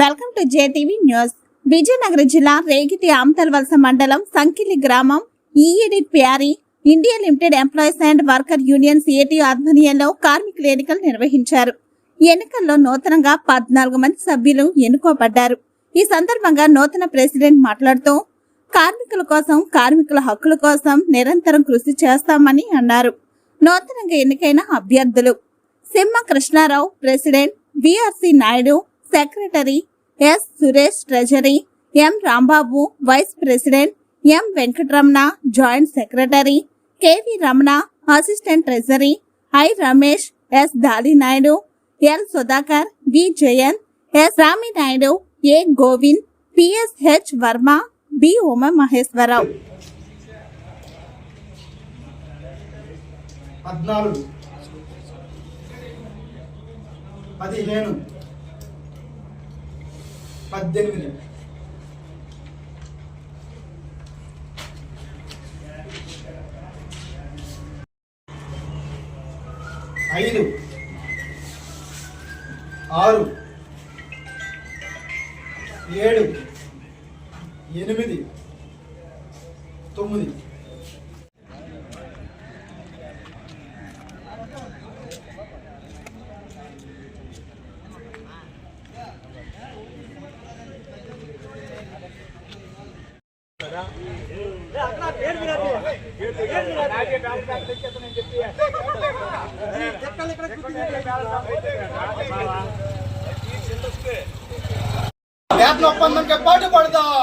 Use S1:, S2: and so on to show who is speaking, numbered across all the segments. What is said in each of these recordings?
S1: Welcome to JTV news. Vizianagaram జిల్లా రేగిటి ఆమ్తల్వలస మండలం సంకిలి గ్రామం EID Parry India limited employees and worker union CAT ఆధ్వర్యంలో కార్మికులు ఎన్నికలు నిర్వహించారు. ఎన్నికల్లో నూతనంగా పద్నాలుగు మంది సభ్యులు ఎన్నుకోబడ్డారు. ఈ సందర్భంగా నూతన ప్రెసిడెంట్ మాట్లాడుతూ కార్మికుల కోసం కార్మికుల హక్కుల కోసం నిరంతరం కృషి చేస్తామని అన్నారు. నూతనంగా ఎన్నికైన అభ్యర్థులు Simha Krishnarao president VRC Naidu secretary S Suresh treasury M Rambabu vice president M Venkataramana joint secretary KV Ramana assistant treasury I Ramesh S Naidu L Sudhakar B Jayan S Raminaidu A Govind PSH Varma B Uma Maheswararao
S2: పద్నాలుగు. పదిహేను. పద్దెనిమిది. ఐదు. ఆరు. ఏడు. ఎనిమిది. తొమ్మిది. వేతన ఒప్పందంకి పాటు పడదాం.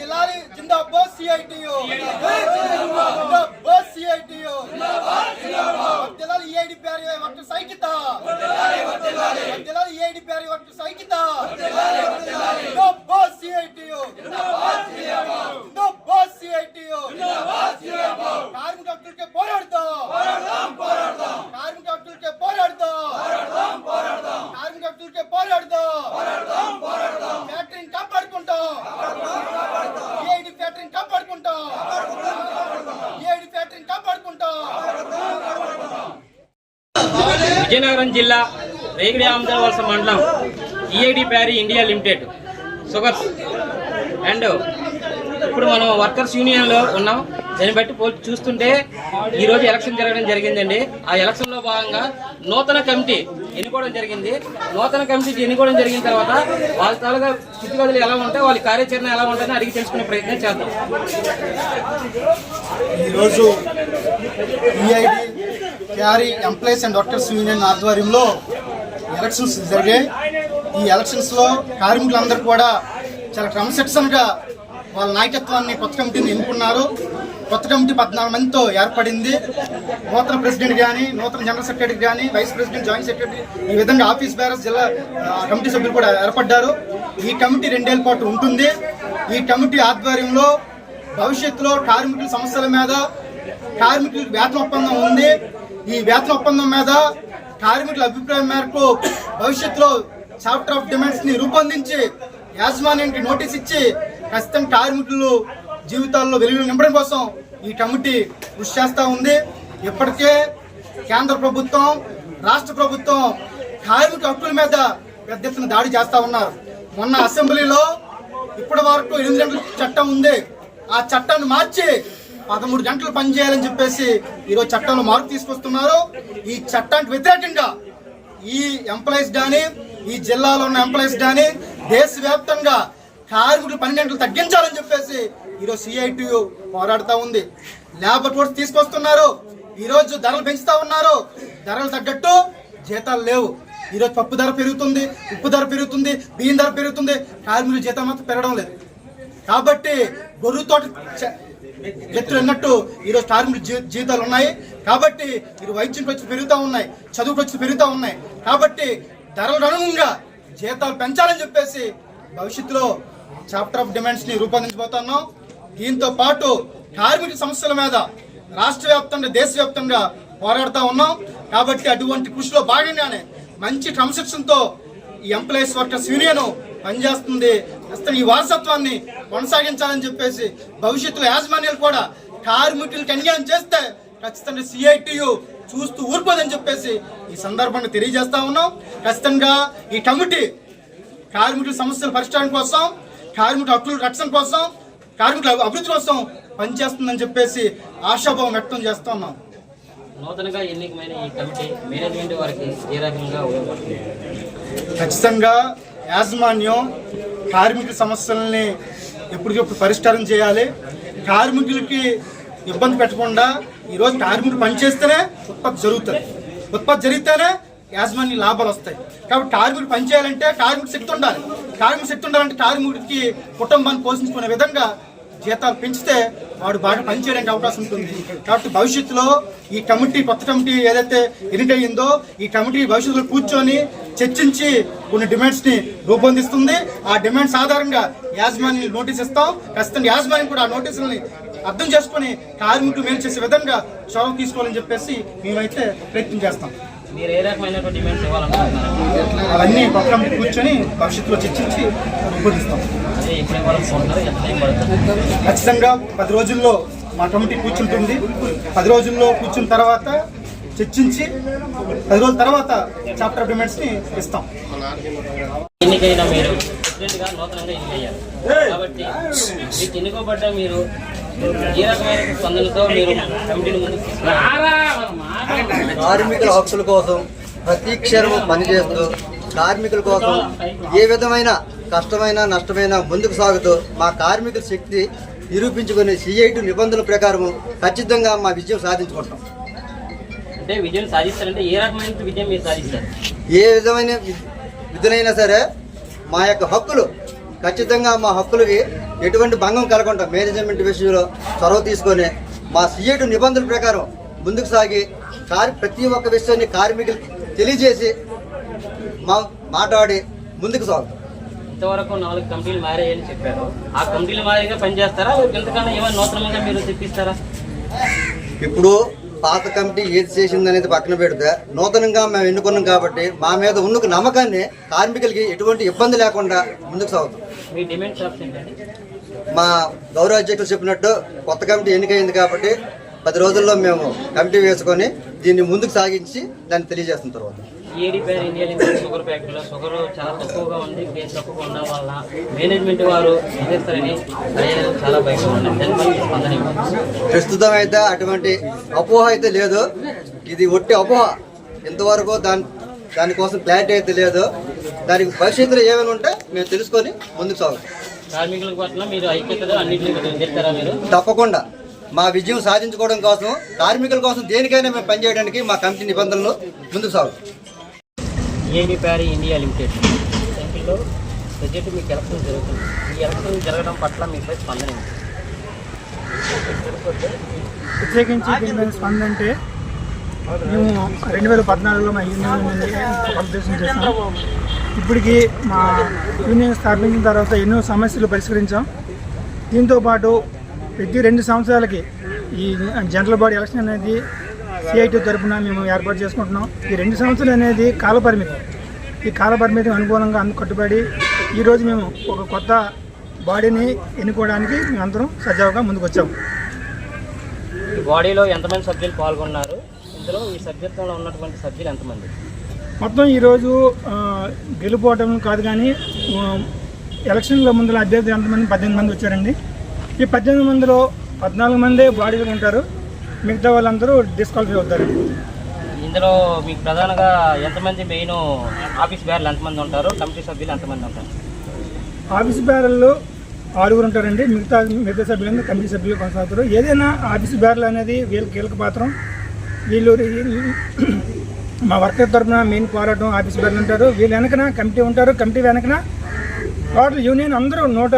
S2: దిలాలి జిందాబాద్ సిఐటియు జిందాబాద్ సిఐటియు దిలాలి ఈఐడి ప్యారి వట్టు సైకిత దిలాలి ఈఐడి ప్యారి వట్టు సైకిత జిందాబాద్. సిఐటియు జిందాబాద్. సిఐటియు కార్మిక హక్కులకే పోరాడతాం. కార్మిక హక్కులకే
S3: విజయనగరం జిల్లా రేగిడి ఆమదవలస మండలం E I D Parry India limited sugars and ఇప్పుడు మనం వర్కర్స్ యూనియన్లో ఉన్నాం. దాన్ని బట్టి చూస్తుంటే ఈరోజు ఎలక్షన్ జరగడం జరిగిందండి. ఆ ఎలక్షన్లో భాగంగా నూతన కమిటీ ఎన్నుకోవడం జరిగింది. నూతన కమిటీ ఎన్నుకోవడం జరిగిన తర్వాత వాళ్ళ తాలూగా స్థితిగతులు ఎలా ఉంటాయి వాళ్ళ కార్యాచరణ ఎలా ఉంటుందని అడిగి తెలుసుకునే ప్రయత్నం చేద్దాం.
S2: ఈరోజు Parry employees and doctors union ఆధ్వర్యంలో ఎలక్షన్స్ జరిగాయి. ఈ ఎలక్షన్స్లో కార్మికులందరూ కూడా చాలా క్రమశిక్షణగా వాళ్ళ నాయకత్వాన్ని కొత్త కమిటీని ఎన్నుకున్నారు. కొత్త కమిటీ పద్నాలుగు మందితో ఏర్పడింది. నూతన ప్రెసిడెంట్ కానీ నూతన జనరల్ సెక్రటరీ కానీ వైస్ ప్రెసిడెంట్ జాయింట్ సెక్రటరీ ఈ విధంగా ఆఫీస్ బేరస్ జిల్లా కమిటీ సభ్యులు కూడా ఏర్పడ్డారు. ఈ కమిటీ రెండేళ్ళ పాటు ఉంటుంది. ఈ కమిటీ ఆధ్వర్యంలో భవిష్యత్తులో కార్మికుల సమస్యల మీద కార్మికులకు వేతన ఒప్పందం ఉంది. ఈ వేతన ఒప్పందం మీద కార్మికుల అభిప్రాయం మేరకు భవిష్యత్తులో చాప్టర్ ఆఫ్ డిమాండ్స్ని రూపొందించి యాజమాన్యానికి నోటీస్ ఇచ్చి ఖచ్చితంగా కార్మికులు జీవితాల్లో వెలుగులు నింపడం కోసం ఈ కమిటీ కృషి చేస్తూ ఉంది. ఇప్పటికే కేంద్ర ప్రభుత్వం రాష్ట్ర ప్రభుత్వం కార్మిక హక్కుల మీద పెద్ద ఎత్తున దాడి చేస్తూ ఉన్నారు. మొన్న అసెంబ్లీలో ఇప్పటి వరకు ఎనిమిది గంటల చట్టం ఉంది. ఆ చట్టాన్ని మార్చి పదమూడు గంటలు పనిచేయాలని చెప్పేసి ఈరోజు చట్టంలో మార్పు తీసుకొస్తున్నారు. ఈ చట్టానికి వ్యతిరేకంగా ఈ ఎంప్లాయీస్ కానీ ఈ జిల్లాలో ఉన్న ఎంప్లాయీస్ కానీ దేశవ్యాప్తంగా కార్మికులు పని గంటలు తగ్గించాలని చెప్పేసి ఈరోజు సిఐటియు పోరాడుతూ ఉంది. లేబర్ ఫోర్స్ తీసుకొస్తున్నారు. ఈరోజు ధరలు పెంచుతూ ఉన్నారు. ధరలు తగ్గట్టు జీతాలు లేవు. ఈరోజు పప్పు ధర పెరుగుతుంది ఉప్పు ధర పెరుగుతుంది బియ్యం ధర పెరుగుతుంది. కార్మికుల జీతం మాత్రం పెరగడం లేదు. కాబట్టి గొర్రె తోట చ- వ్యక్తులు అన్నట్టు ఈరోజు కార్మికులు జీతాలు ఉన్నాయి. కాబట్టి ఇది వైద్యం ఖర్చులు పెరుగుతూ ఉన్నాయి చదువు ఖర్చులు పెరుగుతూ ఉన్నాయి. కాబట్టి ధరల అనుగుణంగా జీతాలు పెంచాలని చెప్పేసి భవిష్యత్తులో చాప్టర్ ఆఫ్ డిమాండ్స్ని రూపొందించబోతున్నాం. దీంతో పాటు కార్మిక సమస్యల మీద రాష్ట్ర వ్యాప్తంగా దేశవ్యాప్తంగా పోరాడుతూ ఉన్నాం. కాబట్టి అటువంటి కృషిలో భాగంగానే మంచి క్రమశిక్షణతో ఈ ఎంప్లాయీస్ వర్కర్స్ యూనియన్ పనిచేస్తుంది అసలు ఈ వారసత్వాన్ని కొనసాగించాలని చెప్పేసి భవిష్యత్తులో యాజమాన్యాలు కూడా కార్మికులకు అన్యాయం చేస్తే ఖచ్చితంగా సిఐటియు చూస్తూ ఊరుకోదని చెప్పేసి ఈ సందర్భంగా తెలియజేస్తా ఉన్నాం. ఖచ్చితంగా ఈ కమిటీ కార్మికుల సమస్యల పరిష్కారం కోసం కార్మికుల హక్కుల రక్షణ కోసం కార్మికుల అభివృద్ధి కోసం పనిచేస్తుందని చెప్పేసి ఆశాభావం వ్యక్తం చేస్తా ఉన్నాం.
S3: నూతనంగా ఎన్నికమైన ఈ కమిటీ మేనేజ్మెంట్ వారికి ఏ రకంగా
S2: ఖచ్చితంగా యాజమాన్యం కార్మికుల సమస్యల్ని ఎప్పటికప్పుడు పరిష్కారం చేయాలి. కార్మికులకి ఇబ్బంది పెట్టకుండా ఈరోజు కార్మికులు పనిచేస్తేనే ఉత్పత్తి జరుగుతుంది. ఉత్పత్తి జరిగితేనే యాజమాన్య లాభాలు వస్తాయి. కాబట్టి కార్మికులు పనిచేయాలంటే కార్మిక శక్తి ఉండాలి. కార్మిక శక్తి ఉండాలంటే కార్మికుడికి కుటుంబాన్ని పోషించుకునే విధంగా జీతాలు పెంచితే వాడు బాగా పనిచేయడానికి అవకాశం ఉంటుంది. కాబట్టి భవిష్యత్తులో ఈ కమిటీ కొత్త కమిటీ ఏదైతే ఎన్నికయ్యిందో ఈ కమిటీ భవిష్యత్తులో కూర్చొని చర్చించి కొన్ని డిమాండ్స్ని రూపొందిస్తుంది. ఆ డిమాండ్స్ ఆధారంగా యాజమాన్యం నోటీస్ ఇస్తాం. ఖచ్చితంగా యాజమాన్యం కూడా ఆ నోటీసులని అర్థం చేసుకొని కార్మికులు మేలు చేసే విధంగా చొరవ తీసుకోవాలని చెప్పేసి మేమైతే ప్రయత్నం చేస్తాం.
S3: మీరు ఏ రకమైనటువంటి డిమాండ్స్ ఇవ్వాలనుకుంటున్నారు?
S2: అవన్నీ కమిటీ కూర్చొని భవిష్యత్తులో చర్చించి రూపొందిస్తాం. ఖచ్చితంగా పది రోజుల్లో మా కమిటీ కూర్చుంటుంది. పది రోజుల్లో కూర్చున్న తర్వాత చర్చించి పది రోజుల తర్వాత చాప్టర్ డిమాండ్స్ని ఇస్తాం.
S3: ఎన్నికైన మీరు ప్రెసిడెంట్గా నూతనంగా ఎన్నికయ్యారు కాబట్టి మీకు ఎన్నుకోబడ్డ మీరు ఏ రకమైన స్పందనతో మీరు కమిటీని ముందుకు తీసుకెళ్ళారు
S4: కార్మికుల హక్కుల కోసం ప్రతి క్షణము పనిచేస్తూ కార్మికుల కోసం ఏ విధమైన కష్టమైన నష్టమైన ముందుకు సాగుతూ మా కార్మికుల శక్తి నిరూపించుకుని సిఐటి నిబంధనల ప్రకారం ఖచ్చితంగా మా విజయం సాధించుకుంటాం.
S3: అంటే విజయం సాధిస్తారంటే ఏ రకమైన విజయం మీరు సాధిస్తారు?
S4: ఏ విధమైన విధులైనా సరే మా యొక్క హక్కులు ఖచ్చితంగా మా హక్కులకి ఎటువంటి భంగం కలగకుండా మేనేజ్మెంట్ విషయంలో చొరవ తీసుకొని మా సిఐటి నిబంధనల ప్రకారం ముందుకు సాగి కార్ ప్రతి ఒక్క విషయాన్ని కార్మికులకు తెలియజేసి మా మాట్లాడి ముందుకు సాగుతాం.
S3: ఇంతవరకు నాలుగు కమిటీలు మారాయని చెప్పారు. ఆ కమిటీలు మారిగా పనిచేస్తారా? ఇంతకన్నా ఏమైనా నూతనంగా మీరు తెప్పిస్తారా?
S4: ఇప్పుడు పాత కమిటీ ఏది చేసింది అనేది పక్కన పెడితే నూతనంగా మేము ఎన్నుకున్నాం కాబట్టి మా మీద ఉన్న నమ్మకాన్ని కార్మికులకి ఎటువంటి ఇబ్బంది లేకుండా ముందుకు సాగుతాం.
S3: మా
S4: గౌరవ అధ్యక్షులు చెప్పినట్టు కొత్త కమిటీ ఎన్నికైంది కాబట్టి పది రోజుల్లో మేము కమిటీ వేసుకొని దీన్ని ముందుకు సాగించి దాన్ని తెలియజేస్తున్న తర్వాత.
S3: EID Parry India limited sugar ఫ్యాక్టరీలో షుగర్ చాలా తక్కువగా ఉంది కేసు తక్కువగా ఉండడం వల్ల మేనేజ్మెంట్ వారు చాలా భయంగా.
S4: ప్రస్తుతం అయితే అటువంటి అపోహ అయితే లేదు. ఇది ఒట్టి అపోహ. ఇంతవరకు దాని దానికోసం క్లారిటీ అయితే లేదు. దానికి భవిష్యత్తులో ఏమైనా ఉంటే మేము తెలుసుకొని ముందుకు సాగుతాం.
S3: కార్మికుల పట్ల మీరు ఐక్యతగా అన్నింటినీ
S4: తప్పకుండా. మా విజయం సాధించుకోవడం కోసం కార్మికుల కోసం దేనికైనా మేము పనిచేయడానికి మా కమిటీ నిబంధనలు ముందుకు సాగుతాం
S3: ఏడీ ప్యారీ ఇండియా లిమిటెడ్. సెంట్రల్లో ప్రజెంట్ మీకు ఎలక్షన్ జరుగుతుంది. ఈ ఎలక్షన్ జరగడం పట్ల మీపై స్పందన?
S5: ప్రత్యేకించి స్పందన అంటే మేము రెండు వేల పద్నాలుగులో మా యూనియన్ కంపిటీషన్ చేసాం ఇప్పటికి మా యూనియన్ స్థాపించిన తర్వాత ఎన్నో సమస్యలు పరిష్కరించాం. దీంతో పాటు ప్రతి రెండు సంవత్సరాలకి ఈ జనరల్ బాడీ ఎలక్షన్ అనేది సిఐటి తరఫున మేము ఏర్పాటు చేసుకుంటున్నాం. ఈ రెండు సంవత్సరాలు అనేది కాలపరిమితి ఈ కాలపరిమితికి అనుగుణంగా అందు కట్టుబడి ఈరోజు మేము ఒక కొత్త బాడీని ఎన్నుకోవడానికి మేమందరం సజావుగా ముందుకు వచ్చాము
S3: ఈ బాడీలో ఎంతమంది సభ్యులు పాల్గొన్నారు? ఇందులో ఈ సభ్యత్వంలో ఉన్నటువంటి సభ్యులు ఎంతమంది?
S5: మొత్తం ఈరోజు గెలుపోవటం కాదు కానీ ఎలక్షన్ల ముందర అభ్యర్థి ఎంతమంది? పద్దెనిమిది మంది వచ్చారండి. ఈ పద్దెనిమిది మందిలో పద్నాలుగు మందే బాడీలో ఉంటారు. మిగతా వాళ్ళందరూ డిస్క్వాలిఫై అవుతారు.
S3: ఇందులో మీకు ప్రధానంగా ఎంతమంది మెయిన్ ఆఫీస్ బ్యార్లు ఎంతమంది ఉంటారు? కమిటీ సభ్యులు ఎంతమంది ఉంటారు?
S5: ఆఫీస్ బ్యారల్లో ఆరుగురు ఉంటారండి. మిగతా మిగతా సభ్యులందరూ కమిటీ సభ్యులు కొనసాగుతారు. ఏదైనా ఆఫీస్ బ్యారల్ అనేది వీళ్ళకి కీలక పాత్రం. వీళ్ళు మా వర్కర్ తరఫున మెయిన్ పోరాటం ఆఫీస్ బ్యారల్ ఉంటారు. వీళ్ళు వెనకన కమిటీ ఉంటారు. కమిటీ వెనకన టోటల్ యూనియన్ అందరూ నూట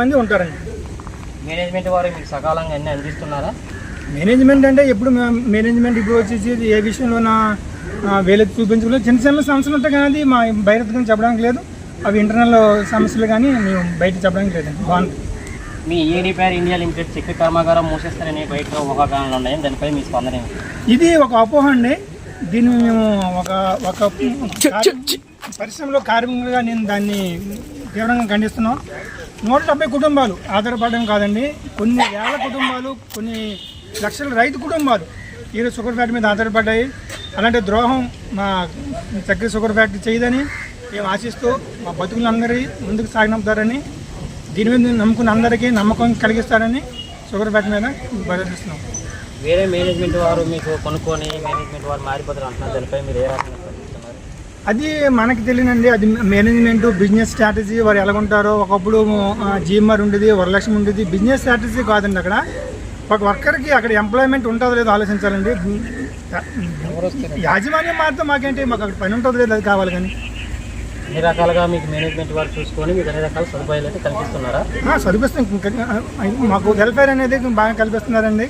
S5: మంది ఉంటారండి.
S3: మేనేజ్మెంట్ వారు మీకు సకాలంగా అన్ని అందిస్తున్నారా?
S5: మేనేజ్మెంట్ అంటే ఎప్పుడు మేనేజ్మెంట్ ఇప్పుడు వచ్చేసి ఏ విషయంలో నా వేలెత్తి చూపించలేదు చిన్న చిన్న సమస్యలు ఉంటాయి కానీ అది మా బహిరంగంగా చెప్పడానికి లేదు. అవి ఇంటర్నల్ సమస్యలు కానీ మేము బయట చెప్పడానికి లేదండి. బాగుంది.
S3: మీ ఏడీ పేరు ఇండియా లిమిటెడ్ చక్కెర కర్మాగారం మూసేస్తారని బయట ఊహాగానాలు ఉన్నాయి దానిపై మీ స్పందన?
S5: ఇది ఒక అపోహ అండి. దీన్ని మేము ఒక ఒక పరిశ్రమలో కార్మికులుగా నేను దాన్ని తీవ్రంగా ఖండిస్తున్నాం. నూట డెబ్బై కుటుంబాలు ఆధారపడడం కాదండి. కొన్ని వేల కుటుంబాలు కొన్ని లక్షల రైతు కుటుంబాలు ఈరోజు షుగర్ ఫ్యాక్టరీ మీద ఆధారపడ్డాయి. అలాంటి ద్రోహం మా చక్కెర షుగర్ ఫ్యాక్టరీ చేయదని మేము ఆశిస్తూ మా బతుకులందరి ముందుకు సాగనంపుతారని దీని మీద నమ్ముకున్న అందరికీ నమ్మకం కలిగిస్తారని షుగర్ ఫ్యాక్టరీ మీద ప్రదర్శిస్తున్నాం
S3: వేరే మేనేజ్మెంట్ వారు మీకు కొనుక్కొని మేనేజ్మెంట్ వారు మారిపోతారు అంటున్నారు. దానిపై మీరు ఏ రకంగా
S5: అది మనకి తెలియనండి. అది మేనేజ్మెంట్ బిజినెస్ స్ట్రాటజీ వారు ఎలాగుంటారో. ఒకప్పుడు జిఎంఆర్ ఉండేది వరలక్ష్మి ఉండేది. బిజినెస్ స్ట్రాటజీ కాదండి అక్కడ. ఒక వర్కర్కి అక్కడ ఎంప్లాయ్మెంట్ ఉంటుందో లేదో ఆలోచించాలండి. యాజమాన్యం మాత్రం మాకేంటి మాకు అక్కడ పని ఉంటుందో లేదో అది కావాలి కానీ.
S3: అన్ని రకాలుగా మీకు మేనేజ్మెంట్ వారు చూసుకొని మీకు అన్ని రకాల సదుపాయాలు అయితే కల్పిస్తున్నారా?
S5: ఆ, మాకు వెల్ఫేర్ అనేది బాగా కల్పిస్తున్నారండి.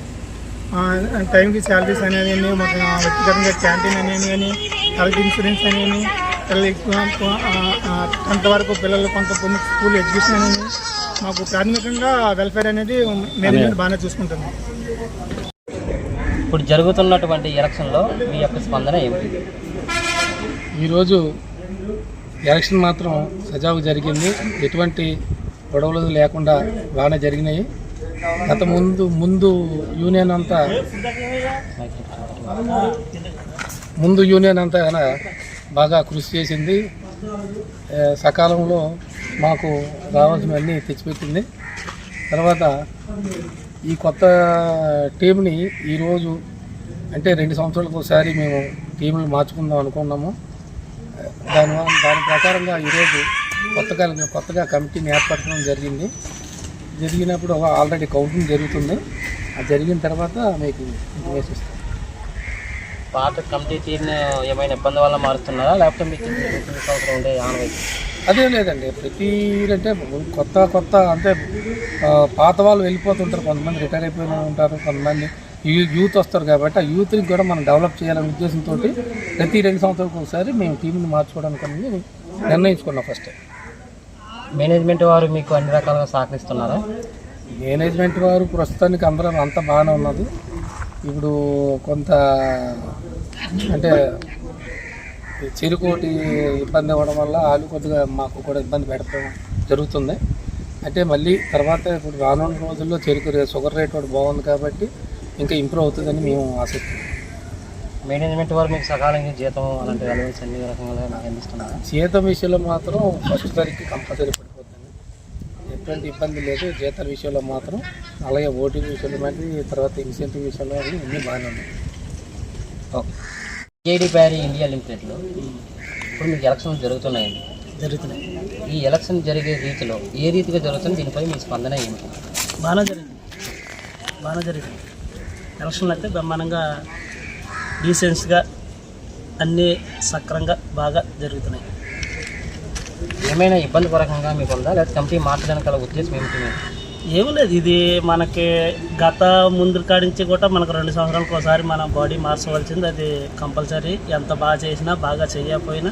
S5: టైంకి శాలరీస్ అనేది మాకు వ్యక్తిగతంగా క్యాంటీన్ అనేది కానీ హెల్త్ ఇన్సూరెన్స్ అనేది పిల్లలు టెన్త్ వరకు పిల్లలు కొంత కొన్ని స్కూల్ ఎడ్యుకేషన్ అనేది మాకు ప్రాథమికంగా వెల్ఫేర్ అనేది మేనేజ్మెంట్ బాగానే చూసుకుంటుంది.
S3: ఇప్పుడు జరుగుతున్నటువంటి ఎలక్షన్లో మీ యొక్క స్పందన ఏమిటి?
S6: ఈరోజు ఎలక్షన్ మాత్రం సజావు జరిగింది. ఎటువంటి గొడవలు లేకుండా బాగానే జరిగినాయి. గత ముందు ముందు యూనియన్ అంతా ముందు యూనియన్ అంతా బాగా కృషి చేసింది. సకాలంలో మాకు రావాల్సినవన్నీ తెచ్చిపెట్టింది. తర్వాత ఈ కొత్త టీంని ఈరోజు అంటే రెండు సంవత్సరాలకు ఒకసారి మేము టీంలు మార్చుకుందాం అనుకున్నాము. దాని దాని ప్రకారంగా ఈరోజు కొత్తగా కొత్తగా కమిటీని ఏర్పరచడం జరిగింది. జరిగినప్పుడు ఆల్రెడీ కౌంటింగ్ జరుగుతుంది. అది జరిగిన తర్వాత మీకు ఇన్ఫర్మేషన్ ఇస్తాం.
S3: పాత కమిటీ తీరుని ఏమైనా ఇబ్బంది వల్ల మారుస్తున్నారా లేకపోతే మీకు సంవత్సరం ఉండే ఆనవాయితీ?
S6: అదేం లేదండి. ప్రతి అంటే కొత్త కొత్త అంటే పాత వాళ్ళు వెళ్ళిపోతుంటారు. కొంతమంది రిటైర్ అయిపోయిన ఉంటారు. కొంతమంది యూత్ వస్తారు కాబట్టి ఆ యూత్కి కూడా మనం డెవలప్ చేయాలనే ఉద్దేశంతో ప్రతి రెండు సంవత్సరాలకు ఒకసారి మేము టీంని మార్చుకోవడానికి అనేది నిర్ణయించుకున్నాం ఫస్ట్
S3: మేనేజ్మెంట్ వారు మీకు అన్ని రకాలుగా సహకరిస్తున్నారా?
S6: మేనేజ్మెంట్ వారు ప్రస్తుతానికి అందరం అంత బాగానే ఉన్నది. ఇప్పుడు కొంత అంటే చిరుకోటి ఇబ్బంది అవ్వడం వల్ల వాళ్ళు కొద్దిగా మాకు కూడా ఇబ్బంది పెట్టడం జరుగుతుంది. అంటే మళ్ళీ తర్వాత ఇప్పుడు రానున్న రోజుల్లో చెరుకు షుగర్ రేట్ కూడా బాగుంది కాబట్టి ఇంకా ఇంప్రూవ్ అవుతుందని మేము ఆశిస్తున్నాం.
S3: మేనేజ్మెంట్ వారు మీకు సకాలంగా జీతం అలాంటి అలవెన్స్ అన్ని రకంగా మీకు అందిస్తున్నారా.
S6: జీతం విషయంలో మాత్రం ఫస్ట్ తారీఖు కంపల్సరీ పడిపోతుంది. ఎటువంటి ఇబ్బంది లేదు. జీతాల విషయంలో మాత్రం అలాగే ఓటీ విషయంలో మరి తర్వాత ఇన్సెంటివ్ విషయంలో అవి అన్నీ బాగానే ఉన్నాయి.
S3: ఓకే. కేడీ ప్యారీ ఇండియా లిమిటెడ్లో ఇప్పుడు మీకు ఎలక్షన్లు జరుగుతున్నాయండి
S7: జరుగుతున్నాయి.
S3: ఈ ఎలక్షన్ జరిగే రీతిలో ఏ రీతిగా జరుగుతుంది? దీనిపై మీ స్పందన ఏమిటి?
S7: బాగానే జరిగింది బాగానే జరిగింది ఎలక్షన్లు అయితే బ్రహ్మాండంగా డీసెన్స్గా అన్నీ సక్రంగా బాగా జరుగుతున్నాయి.
S3: ఏమైనా ఇబ్బందికరంగా మీకు ఉందా? లేదా కమిటీ మార్చడానికి గల ఉద్దేశం ఏమిటి
S7: ఏమీ లేదు ఇది మనకి గత ముందు కాడించి కూడా మనకు రెండు సంవత్సరాలకు ఒకసారి మన బాడీ మార్చవలసింది. అది కంపల్సరీ. ఎంత బాగా చేసినా బాగా చేయకపోయినా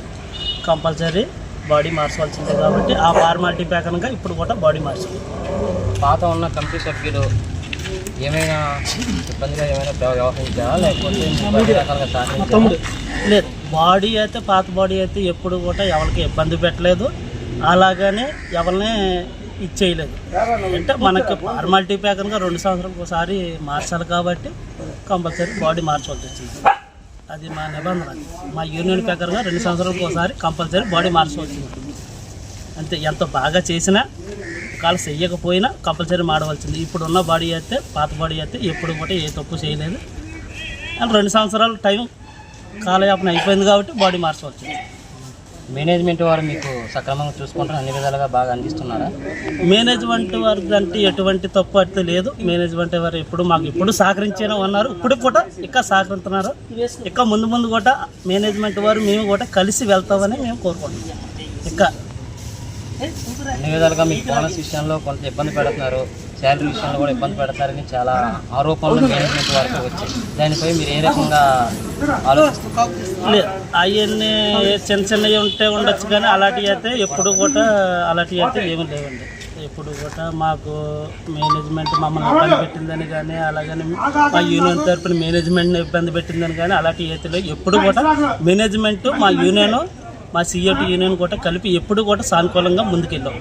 S7: కంపల్సరీ బాడీ మార్చవలసిందే కాబట్టి ఆ ఫార్మాలిటీ ప్రకారంగా ఇప్పుడు కూడా బాడీ మార్చాలి.
S3: పాత ఉన్న కమిటీ సభ్యులు ఏమైనా ఇబ్బందిగా ఏమైనా వ్యవ- వ్యవహరించారా? లేకపోతే
S7: లేదు. బాడీ అయితే పాత బాడీ అయితే ఎప్పుడు కూడా ఎవరికి ఇబ్బంది పెట్టలేదు. అలాగనే ఎవరిని ఇచ్చేయలేదు. అంటే మనకి ఫార్మాలిటీ ప్రకారంగా రెండు సంవత్సరాలకు ఒకసారి మార్చాలి కాబట్టి కంపల్సరీ బాడీ మార్చవలసి వచ్చింది. అది మా నిబంధన. మా యూనియన్ ప్రకారంగా రెండు సంవత్సరాలకు ఒకసారి కంపల్సరీ బాడీ మార్చవలసి ఉంటుంది అంతే. ఎంత బాగా చేసినా ఒకవేళ చెయ్యకపోయినా కంపల్సరీ మాడవలసింది. ఇప్పుడున్న బాడీ అయితే పాత బాడీ అయితే ఎప్పుడు కూడా ఏ తప్పు చేయలేదు. అండ్ రెండు సంవత్సరాల టైం కాలయాపన అయిపోయింది కాబట్టి బాడీ మార్చవలసింది.
S3: మేనేజ్మెంట్ వారు మీకు సక్రమంగా చూసుకుంటారు అన్ని విధాలుగా బాగా అందిస్తున్నారా?
S7: మేనేజ్మెంట్ వారికి అంటే ఎటువంటి తప్పు అయితే లేదు. మేనేజ్మెంట్ వారు ఎప్పుడు మాకు ఇప్పుడు సహకరించేనే ఉన్నారు ఇప్పుడు కూడా ఇంకా సహకరిస్తున్నారు. ఇంకా ముందు ముందు కూడా మేనేజ్మెంట్ వారు మేము కూడా కలిసి వెళ్తామని మేము కోరుకుంటున్నాం. ఇంకా
S3: అన్ని విధాలుగా మీకు బోనస్ విషయంలో కొంత ఇబ్బంది పెడుతున్నారు. శాలరీ విషయంలో కూడా ఇబ్బంది పెడతారని చాలా ఆరోపణలు మేనేజ్మెంట్ వారికి వచ్చాయి. దానిపై మీరు ఏ రకంగా
S7: లేదు అవన్నీ చిన్న చిన్నవి ఉంటే ఉండొచ్చు కానీ అలాంటివి అయితే ఎప్పుడు కూడా అలాంటివి అయితే ఏమీ లేవండి. ఎప్పుడు కూడా మాకు మేనేజ్మెంట్ మమ్మల్ని ఇబ్బంది పెట్టిందని కానీ అలాగని మా యూనియన్ తరపున మేనేజ్మెంట్ని ఇబ్బంది పెట్టిందని కానీ అలాంటివి అయితే లేవు ఎప్పుడు కూడా మేనేజ్మెంట్ మా యూనియన్ మా సీఎట్ యూనియన్ కూడా కలిపి ఎప్పుడు కూడా సానుకూలంగా ముందుకెళ్ళాం.